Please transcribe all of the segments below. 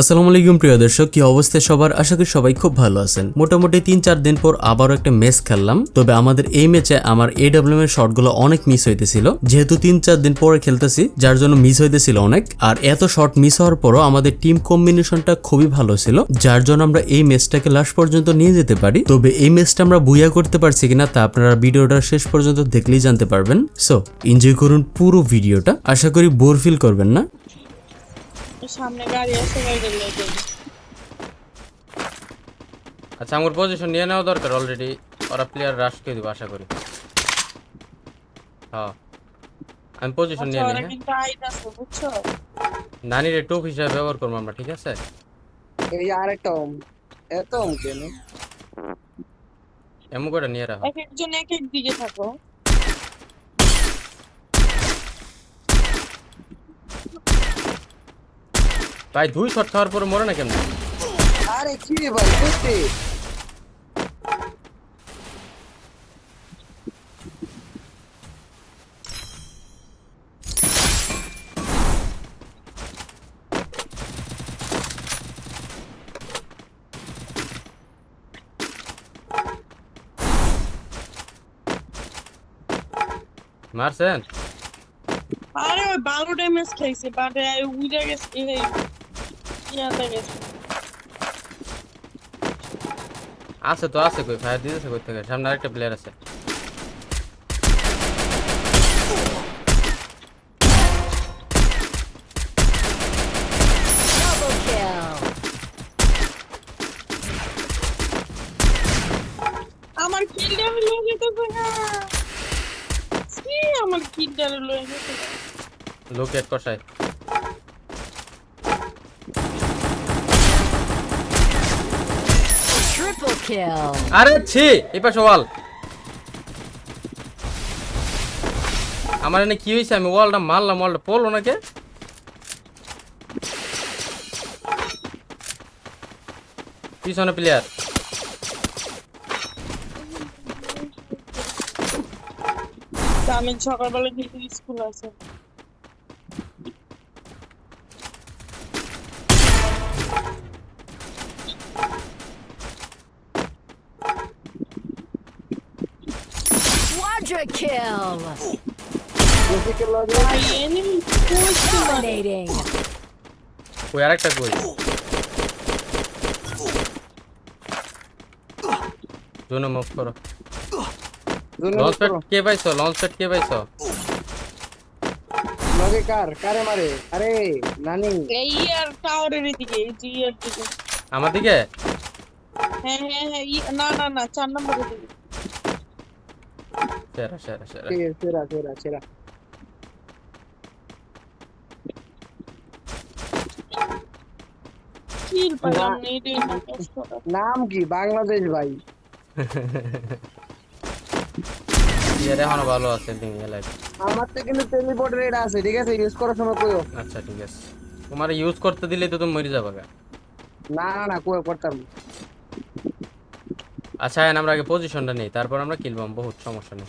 আসসালামু আলাইকুম প্রিয় দর্শক, কি অবস্থা সবার? আশা করি সবাই খুব ভালো আছেন। মোটামুটি তিন চার দিন পর আবারও একটা ম্যাচ খেললাম। তবে আমাদের এই ম্যাচে আমার এডাব্লিউএম এর শটগুলো অনেক মিস হইতেছিল। যেহেতু তিন চার দিন পরে খেলতেছি, যার জন্য মিস হইতেছিল অনেক। আর এত শট মিস হওয়ার পরও আমাদের টিম কম্বিনেশনটা খুবই ভালো ছিল, যার জন্য আমরা এই ম্যাচটাকে লাস্ট পর্যন্ত নিয়ে যেতে পারি। তবে এই ম্যাচটা আমরা বুয়া করতে পারছি কিনা তা আপনারা ভিডিওটা শেষ পর্যন্ত দেখলেই জানতে পারবেন। সো এনজয় করুন পুরো ভিডিওটা। আশা করি বোর ফিল করবেন না। সামনে গাড়ি আছে গাড়ি লেগে আচ্ছা আমার পজিশন নিয়ে নেওয়া দরকার অলরেডি ওরা প্লেয়ার রাশ করে দিব আশা করি। হ্যাঁ। আমি পজিশন নিয়ে নিই আইতাছে নানির টুপ হিসাবে ব্যবহার করব আমরা ঠিক আছে? এই আরেকটা ওম। এত ওম কেন? এমন করে নিয়ে রাখো। এক একজন এক এক দিকে থাকো। ভাই দুই শট খাওয়ার পরে মরে না কেমন আরে কি রে ভাই করতে মারছেন? আরে ওই বারো ড্যামেজ খাইছে বাট এই গেছে আছে তো আছে কই ফায়ার দিতেছে কই থেকে? সামনে আরেকটা প্লেয়ার আছে. আমার কিলটা লয়ে যেতেছে না সি আমার কিলটা লয়ে যেতেছে। লোকেট কষায়। Kill. আরে ছি এই পাশে ওয়াল। আমার এনে কি হয়েছে? আমি ওয়ালটা মারলাম ওয়ালটা পড়ল নাকি? পিছনে প্লেয়ার আমি সকালবেলা কিন্তু স্কুল আছে। Quadra kill. কইছে মানে Dominating. ওই আরেকটা কই জোনে মুভ করো লঞ্চ প্যাড কে পাইছো লঞ্চ প্যাড কে পাইছো লগে কার কারে মারে আরে নানি এই ইয়ার টাওয়ারের দিকে এই যে ইয়ার দিকে আমার দিকে হ্যাঁ হ্যাঁ হ্যাঁ ই- না না না চার নম্বরের দিকে সেরা সেরা সেরা নাম কি বাংলাদেশ ভাই এখনও ভালো আছে আমার তো কিন্তু টেলিপোর্ট রেড আছে ঠিক আছে ইউজ করার সময় কইও আচ্ছা ঠিক আছে তোমার ইউজ করতে দিলে তো তুমি মরে যাবে না না না কই করতাম আচ্ছা এখন আমরা আগে পজিশনটা নেই তারপর আমরা কিলবাম বহুত সমস্যা নেই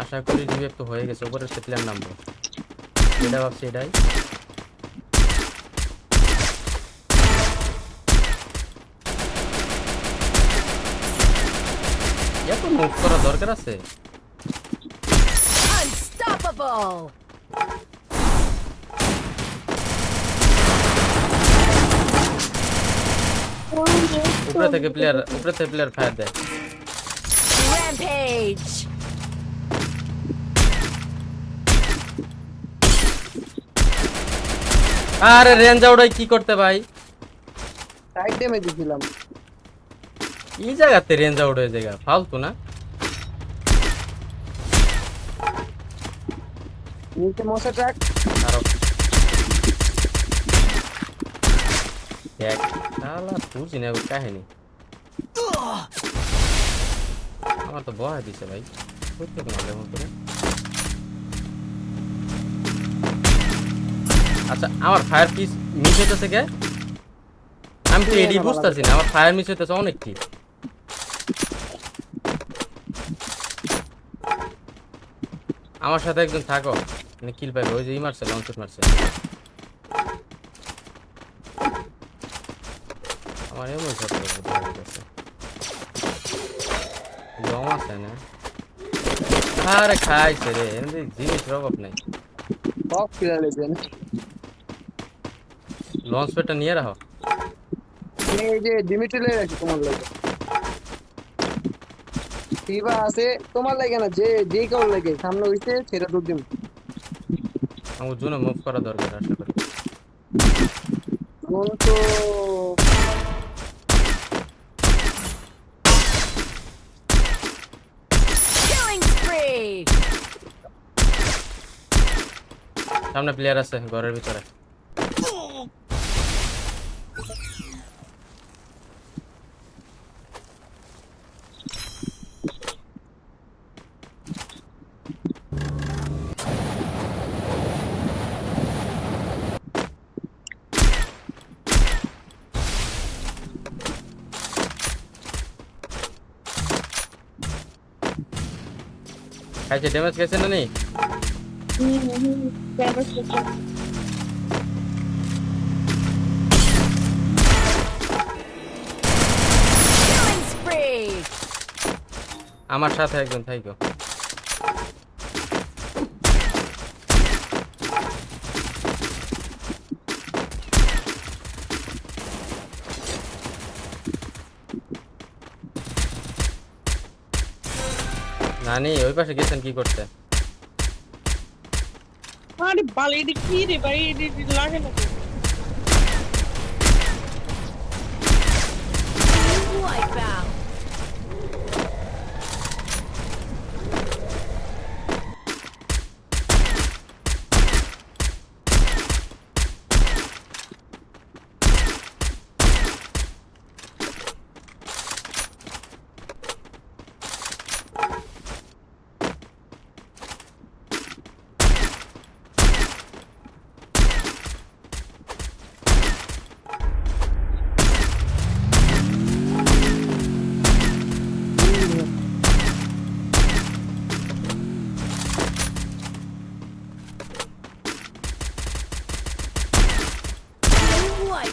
আশা করি রিভেভ তো হয়ে গেছে উপরে প্লেয়ার নামবো এটা ভাবছি এটাই এত মুভ করা দরকার আছে Unstoppable. উপরে থেকে প্লেয়ার উপরে থেকে প্লেয়ার ফায়ার দেয় Rampage. আরে রেঞ্জ আউটাই কি করতে ভাই? সাইড ডেমে দিছিলাম। এই জায়গাতে রেঞ্জ আউট হয়ে জায়গা? ফালতু না? নিচে মশা ট্রাক আরও দেখ শালা বুঝি না কাহিনী। আমার তো বহাই দিছে ভাই। করতে তোমার আচ্ছা আমার ফায়ার পিস মিস হইতেছে কে? আমি তো এডি বুঝতেছি না আমার ফায়ার মিস হইতেছে অনেক কি? আমার সাথে একজন থাকো মানে কিল পাইবে ওই যে ই মারছে লঞ্চ মারছে। আমার এমন শট গেছে লং আছে না? আরে খাইছে রে জিনিসের অভাব নাই। কিলা লঞ্চ প্যাডটা নিয়ে রাখো। এই যে রাখি তোমার লাগে। টিভা আছে তোমার লাগে না যে যে কাউর লাগে সামনে হইছে সেটা দুধ দিন আমার জন্য মুভ করা দরকার আশা করি। এখন তো সামনে প্লেয়ার আছে ঘরের ভিতরে। খাইছে ড্যামেজ খাইছে না spree. আমার সাথে একজন থাইকো নানি ওই পাশে গেছেন কি করতে? আরে বাল এটা কি রে ভাই? এটা লাগে না.